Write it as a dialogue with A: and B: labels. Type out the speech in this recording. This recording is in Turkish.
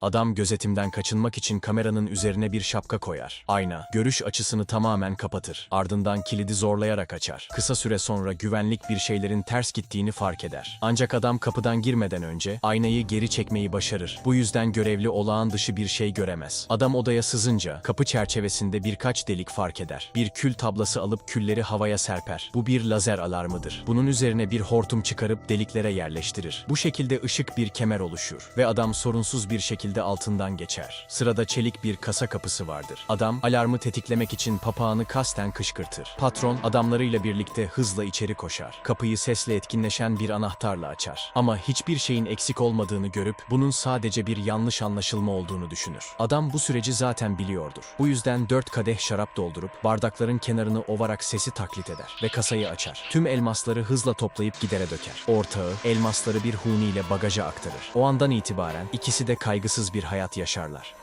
A: Adam gözetimden kaçınmak için kameranın üzerine bir şapka koyar. Ayna, görüş açısını tamamen kapatır. Ardından kilidi zorlayarak açar. Kısa süre sonra güvenlik bir şeylerin ters gittiğini fark eder. Ancak adam kapıdan girmeden önce aynayı geri çekmeyi başarır. Bu yüzden görevli olağan dışı bir şey göremez. Adam odaya sızınca kapı çerçevesinde birkaç delik fark eder. Bir kül tablası alıp külleri havaya serper. Bu bir lazer alarmıdır. Bunun üzerine bir hortum çıkarıp deliklere yerleştirir. Bu şekilde ışık bir kemer oluşur ve adam sorunsuz bir şekilde altından geçer. Sırada çelik bir kasa kapısı vardır. Adam alarmı tetiklemek için papağanı kasten kışkırtır. Patron adamlarıyla birlikte hızla içeri koşar. Kapıyı sesle etkinleşen bir anahtarla açar. Ama hiçbir şeyin eksik olmadığını görüp bunun sadece bir yanlış anlaşılma olduğunu düşünür. Adam bu süreci zaten biliyordur. Bu yüzden dört kadeh şarap doldurup bardakların kenarını ovarak sesi taklit eder ve kasayı açar. Tüm elmasları hızla toplayıp gidere döker. Ortağı elmasları bir huniyle bagaja aktarır. O andan itibaren ikisi de kaygısız bir hayat yaşarlar.